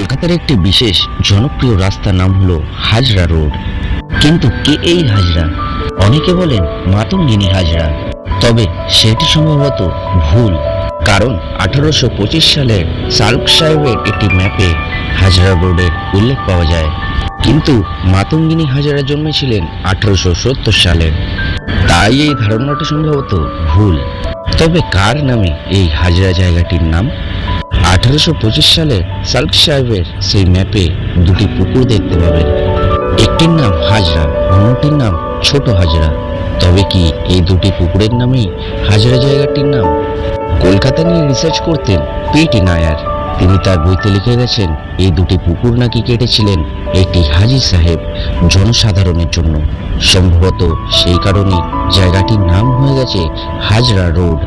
কলকাতার একটি বিশেষ জনপ্রিয় রাস্তার নাম হলো হাজরা রোড। কিন্তু কে এই হাজরা? অনেকে বলেন মাতঙ্গিনী হাজরা। তবে সেটি সম্ভবত ভুল, কারণ আঠারোশো পঁচিশ সালের শালক সাহেবের একটি ম্যাপে হাজরা রোডের উল্লেখ পাওয়া যায়। কিন্তু মাতঙ্গিনী হাজরা জন্মেছিলেন আঠারোশো সত্তর সালে। তাই এই ধারণাটি সম্ভবত ভুল। তবে কার নামে এই হাজরা জায়গাটির নাম? আঠারোশো পঁচিশ সালে সালক সাহেবের সেই ম্যাপে দুটি পুকুর দেখতে পাবেন। একটির নাম হাজরা, অন্যটির নাম ছোট হাজরা। তবে কি এই দুটি পুকুরের নামেই হাজরা জায়গাটির নাম? কলকাতা নিয়ে রিসার্চ করতেন পিটি নায়ার। তিনি তার বইতে লিখে গেছেন, এই দুটি পুকুর নাকি কেটেছিলেন একটি হাজি সাহেব জনসাধারণের জন্য। সম্ভবত সেই কারণে জায়গাটির নাম হয়ে গেছে হাজরা রোড।